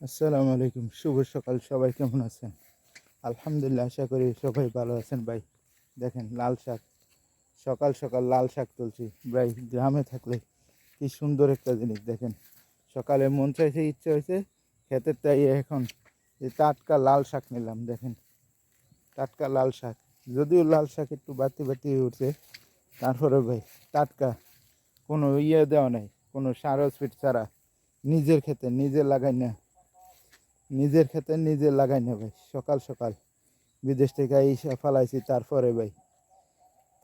আসসালামু আলাইকুম। শুভ সকাল। সবাই কেমন আছেন? আলহামদুলিল্লাহ, আশা করি সবাই ভালো আছেন ভাই। দেখেন, লাল শাক। সকাল সকাল লাল শাক তুলছি। ভাই, গ্রামে থাকলে কি সুন্দর একটা জিনিস, দেখেন। সকালে মন চাইছে, ইচ্ছে হয়েছে খেতে তাই এখন যে টাটকা লাল শাক নিলাম, দেখেন। টাটকা লাল শাক। যদিও লাল শাক একটু বাতি বাতি উঠছে, তারপরে ভাই, টাটকা কোনো ইয়ে দেওয়া নাই, কোনো সার স্পিড ছাড়া নিজের খেতে নিজে লাগাই না। নিজের খেতে নিজে লাগাই না ভাই, সকাল সকাল। বিদেশ থেকে এসে ফালাইছি, তারপরে ভাই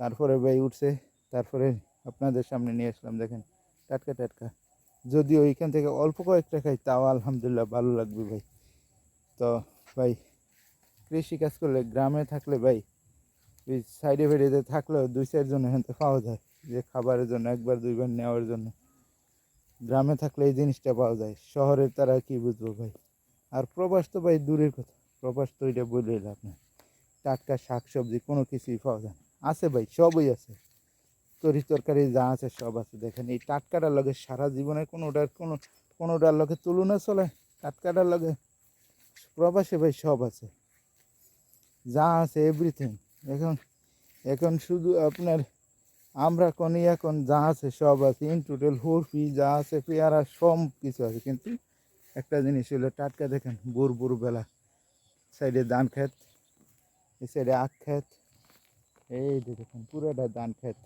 তারপরে ভাই উঠছে, তারপরে আপনাদের সামনে নিয়ে আসলাম, দেখেন, টাটকা টাটকা। যদি ওইখান থেকে অল্প কয়েকটা খাই, তাও আলহামদুলিল্লাহ ভালো লাগবে ভাই। তো ভাই, কৃষি কাজ করলে গ্রামে থাকলে ভাই ওই সাইডে ফেডে থাকলেও দুই চারজন এখান পাওয়া যায়, যে খাবারের জন্য, একবার দুইবার নেওয়ার জন্য। গ্রামে থাকলে এই জিনিসটা পাওয়া যায়, শহরের তারা কি বুঝব ভাই? আর প্রবাস তো ভাই দূরের কথা। প্রবাস তো এটা বলে লাভ নেই। টাটকা শাক সবজি কোনো কিছুই পাওয়া যায় না। আছে ভাই, সবই আছে। তরি তরকারি যা আছে সব আছে। দেখেন এই টাটকাটার লগে সারা জীবনে কোনোটার কোনো, কোনোটার লগে তুলনা চলে। টাটকাটার লগে প্রবাসে ভাই সব আছে। যা আছে এভরিথিং এখন এখন শুধু আপনার আমরা কোন এখন যা আছে সব আছে। ইন টোটাল হুরফি যা আছে, পেয়ারা সব কিছু আছে। কিন্তু একটা জিনিস হলো টাটকা দেখেন বুর বুর বেলা। সাইডে ধান ক্ষেত, এই সাইডে আখ ক্ষেত, এই দেখেন পুরোটা ধান ক্ষেত।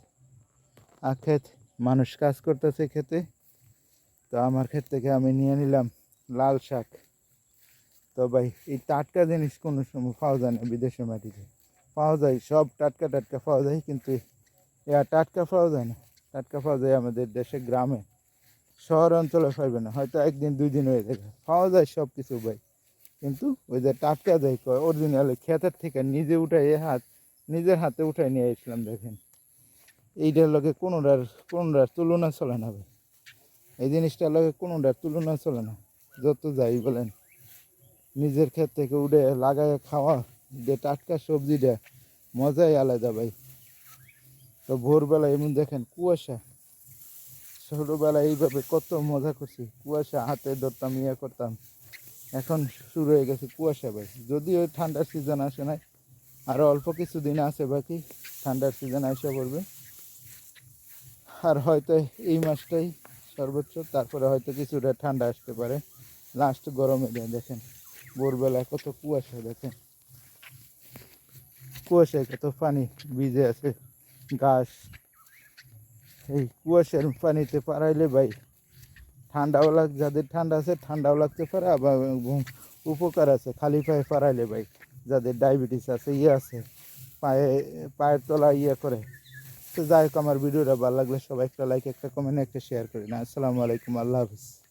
আখ ক্ষেত, মানুষ কাজ করতেছে খেতে তো আমার ক্ষেত থেকে আমি নিয়ে নিলাম লাল শাক। তো ভাই, এই টাটকা জিনিস কোনো সময় পাওয়া যায় না বিদেশের মাটিতে। পাওয়া যায়, সব টাটকা টাটকা পাওয়া যায়, কিন্তু টাটকা পাওয়া যায় না। টাটকা পাওয়া যায় আমাদের দেশে গ্রামে। শহর অঞ্চলে পাইবে না, হয়তো একদিন দুই দিন হয়ে যাবে। পাওয়া যায় সব কিছু ভাই, কিন্তু ওই যে টাটকা যায় অরিজিনাল ক্ষেতের থেকে নিজে উঠাই হাত, নিজের হাতে উঠাই নিয়ে আসলাম দেখেন। এইটার লগে কোনোটার কোনোটার তুলনা চলে না ভাই। এই জিনিসটার লগে কোনোটার তুলনা চলে না, যত যাই বলেন। নিজের ক্ষেত থেকে উঠে লাগায় খাওয়া, যে টাটকা সবজিটা, মজাই আলাদা ভাই। তো ভোরবেলা এমন দেখেন কুয়াশা ছোটোবেলায় এইভাবে কত মজা করছি। কুয়াশা, হাতে ধরতাম ইয়ে করতাম। এখন শুরু হয়ে গেছে কুয়াশা ভাই। যদিও ঠান্ডার সিজন আসে নাই আরও অল্প কিছু দিন আছে বাকি, ঠান্ডার সিজন আসে পড়বে। আর হয়তো এই মাসটাই সর্বোচ্চ, তারপরে হয়তো কিছুটা ঠান্ডা আসতে পারে। লাস্ট গরমে দেয় দেখেন। ভোরবেলা কত কুয়াশা, দেখেন। কুয়াশায় কত পানি ভিজে আছে ঘাস এই কুয়াশার পানিতে পারাইলে ভাই, ঠান্ডাও লাগ, যাদের ঠান্ডা আছে ঠান্ডাও লাগতে পারে, আবার উপকার আছে, খালি পায়ে পারাইলে ভাই, যাদের ডায়াবেটিস আছে ইয়ে আছে, পায়ে, পায়ের তলা ইয়ে করে। তো যাই হোক, আমার ভিডিওটা ভালো লাগলে সবাই একটা লাইক একটা কমেন্ট একটা শেয়ার করে না আসসালামু আলাইকুম, আল্লাহ হাফিজ।